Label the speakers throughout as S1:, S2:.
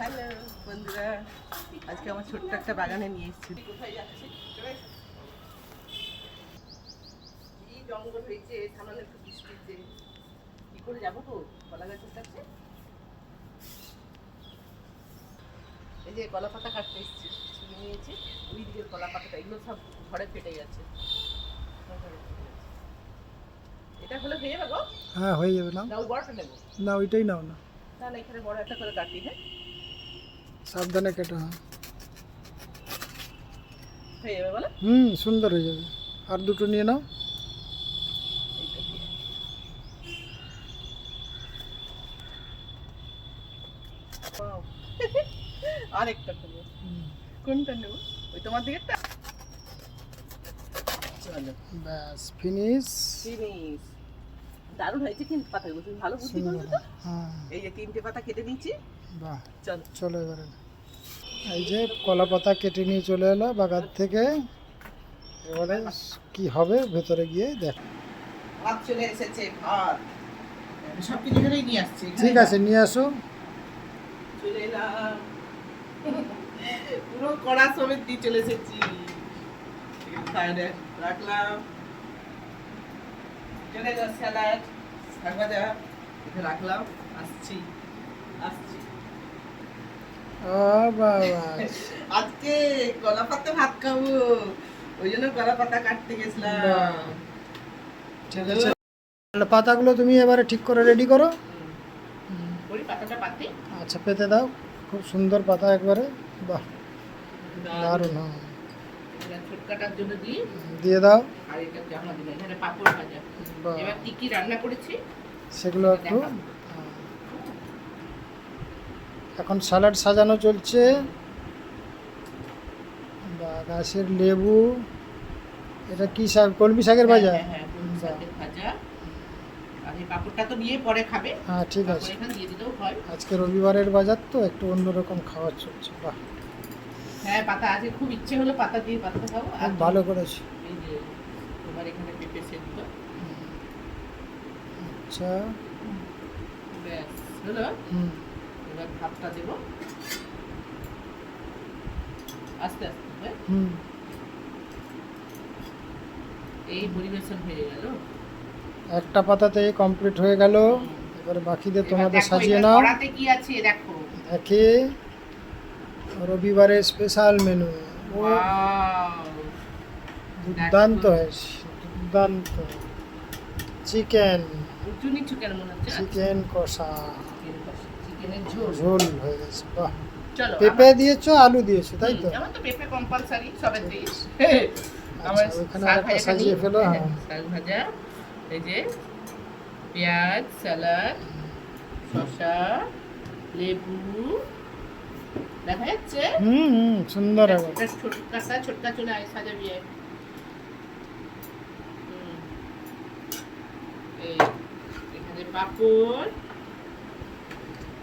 S1: Hello বন্ধুরা আজকে আমার ছোট্ট একটা বাগানে নিয়ে এসেছি। কোথায় যাচ্ছি কি জঙ্গল হয়েছে? সামান্য একটু বৃষ্টিতে কি করে যাব গো? কলা গাছের কাছে এই যে কলা পাতা কাটতে এসেছি ছিঁড়ে নিয়েছি ওই দিকের কলা পাতাটা এগুলো সব ঘরে ফেটে গেছে। এটা হলে হয়ে যাবে গো?
S2: হ্যাঁ হয়ে যাবে না
S1: না
S2: ওইটাই নাও না।
S1: না না এখানে বড় একটা করে কাটি হ্যাঁ
S2: সাবধানে কেটে হ্যাঁ।
S1: হয়ে
S2: হুম সুন্দর হয়ে যাবে। আর দুটো নিয়ে নাও।
S1: আরেকটা নেব কোনটা নেব? ওই তোমার দিকেরটা চলো।
S2: ব্যাস ফিনিশ।
S1: ফিনিশ। দারুণ হয়েছে কিন্তু পাতাগুলো। তুমি ভালো বুদ্ধি
S2: সুন্দর
S1: তো।
S2: হ্যাঁ।
S1: এই যে তিনটে পাতা কেটে নিয়েছি
S2: বাহ।
S1: চলো।
S2: চলো এবারে। এই যে কলা পাতা কেটে নিয়ে চলে এলো বাগান থেকে। এবারে কি হবে ভেতরে গিয়ে দেখ।
S1: ভাত চলে এসেছে ভাত। সব কিছু নিয়ে আসছি
S2: ঠিক আছে নিয়ে আসো।
S1: চলে এলাম। পুরো কড়া সমেত দিয়ে চলে এসেছি। সাইডে রাখলাম। চলে স্যালাড এটা রাখলাম। আসছি আসছি।
S2: ও বাবা।
S1: আজকে কলা পাতা ভাত খাব। ওই জন্য কলা পাতা কাটতে গেছিলাম।
S2: ঠিক আছে পাতাগুলো তুমি এবারে ঠিক করে রেডি করো। আচ্ছা পেতে দাও। খুব সুন্দর পাতা একবারে। বাহ দারুণ হ্যাঁ। দিয়ে দাও।
S1: আর এটা জামা দিলাম এখানে পাপড় ভাজা
S2: বাহ
S1: এবার কি কি রান্না করেছি
S2: সেগুলো একটু হ্যাঁ। এখন স্যালাড সাজানো চলছে। বা গাছের লেবু এটা কি শাক? কলমি শাকের ভাজা?
S1: হ্যাঁ, হ্যাঁ, ভাজা। পরে খাবে।
S2: হ্যাঁ ঠিক আছে।
S1: হয়।
S2: আজকে রবিবারের বাজার তো একটু অন্যরকম খাওয়া চলছে। বাহ।
S1: হ্যাঁ পাতা আছে খুব ইচ্ছে হলো পাতা দিয়ে পাতা খাব। আর
S2: ভালো করেছি।
S1: এই যে তোমার এখানে পেঁপে সেদ্ধ।
S2: আচ্ছা।
S1: ব্যাস হলো।
S2: হুম।
S1: এবার ভাতটা দেবো। আস্তে আস্তে হ্যাঁ? এই পরিবেশন হয়ে গেল।
S2: একটা পাতাতে কমপ্লিট হয়ে গেল। এবারে বাকিদের তোমাদের সাজিয়ে নাও।
S1: কড়াতে কি আছে দেখো।
S2: দেখে। রবিবারের স্পেশাল মেনু ও দুর্দান্ত দুর্দান্ত। চিকেন চিকেন কষা।
S1: চিকেনের ঝোল।
S2: ঝোল হয়ে গেছে বাহ।
S1: চলো
S2: পেঁপে দিয়েছ আলু দিয়েছ তাই তো?
S1: আমার তো পেঁপে কম্পালসারি দিস
S2: আচ্ছা,
S1: আমার শাক ভাজাটা
S2: সাজিয়ে ফেলো,
S1: হ্যাঁ,
S2: হ্যাঁ।
S1: শাক ভাজা এই যে পেঁয়াজ স্যালাড শসা লেবু দেখা যাচ্ছে?
S2: হুম হুম সুন্দর হবে
S1: চলে আয় সাজাবি এখানে পাপড়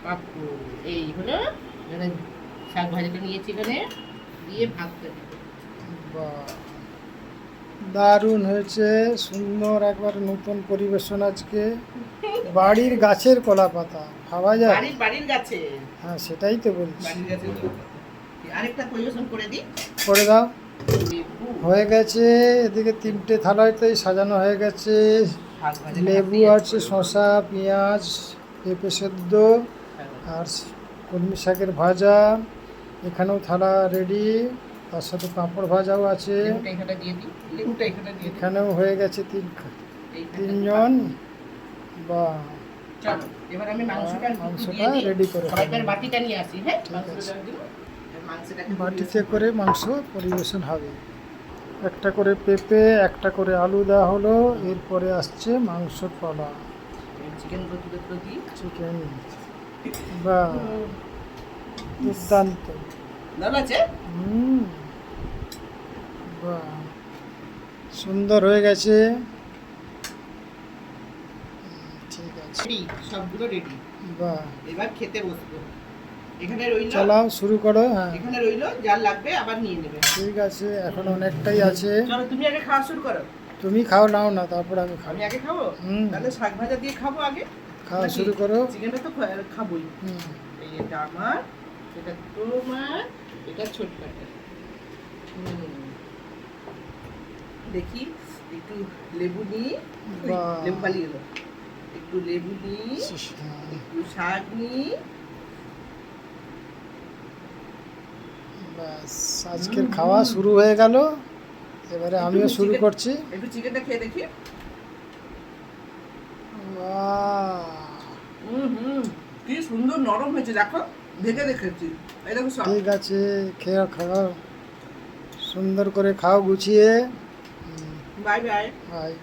S1: পাপড় এই হলো শাক ভাজাটা নিয়েছি এখানে। দিয়ে ভাতটা
S2: দারুণ হয়েছে সুন্দর একবার নতুন পরিবেশন আজকে। বাড়ির গাছের কলা পাতা ভাবা যায়?
S1: বাড়ির বাড়ির গাছে।
S2: হ্যাঁ সেটাই তো বলছি।
S1: বাড়ির গাছে আরেকটা পরিবেশন করে দিই।
S2: করে দাও। হয়ে গেছে এদিকে তিনটে থালাতেই সাজানো হয়ে গেছে। লেবু আছে শসা পেঁয়াজ পেঁপে সেদ্ধ। আর কলমি শাকের ভাজা এখানেও থালা রেডি তার সাথে পাঁপড় ভাজাও আছে। এখানেও হয়ে গেছে তিন তিনজন। বা
S1: চলো এবার আমি মাংসটা
S2: ready করে।
S1: বাটিটা নিয়ে আসি হ্যাঁ?
S2: বাটিতে করে মাংস পরিবেশন হবে। একটা করে পেঁপে একটা করে আলু দেওয়া হলো। এরপরে আসছে মাংস কলা
S1: চিকেন
S2: চিকেন দুর্দান্ত।
S1: ভালো আছে?
S2: হুম। বাহ সুন্দর হয়ে গেছে। হুম, ঠিক আছে।
S1: সবগুলো রেডি
S2: বাহ
S1: এবার খেতে বসবো। এখানে রইল
S2: চালাও শুরু করো হ্যাঁ।
S1: এখানে রইল যার লাগবে আবার নিয়ে নেবে।
S2: ঠিক আছে এখন অনেকটাই আছে।
S1: চলো তুমি আগে খাওয়া শুরু করো।
S2: তুমি খাও নাও না তারপর আমি খাব।
S1: আমি আগে খাব? তাহলে শাক ভাজা দিয়ে খাব আগে।
S2: খাওয়া শুরু করো।
S1: চিকেনটা তো খাবোই। এই এটা আমার এটা তোমার এটা ছোট কাটা। দেখি একটু লেবু নিই। লেবু পালিয়ে গেলো। একটু লেবু নিই একটু শাক নিই।
S2: ব্যাস আজকের খাওয়া শুরু হয়ে গেল। এবারে আমিও শুরু করছি।
S1: একটু চিকেনটা খেয়ে দেখি! হুম হুম। কি সুন্দর নরম হয়েছে দেখো। ভেঙে দেখেছি। এই দেখো
S2: ঠিক আছে খেয়ে খাও। সুন্দর করে খাও গুছিয়ে।
S1: Bye bye.
S2: বাই।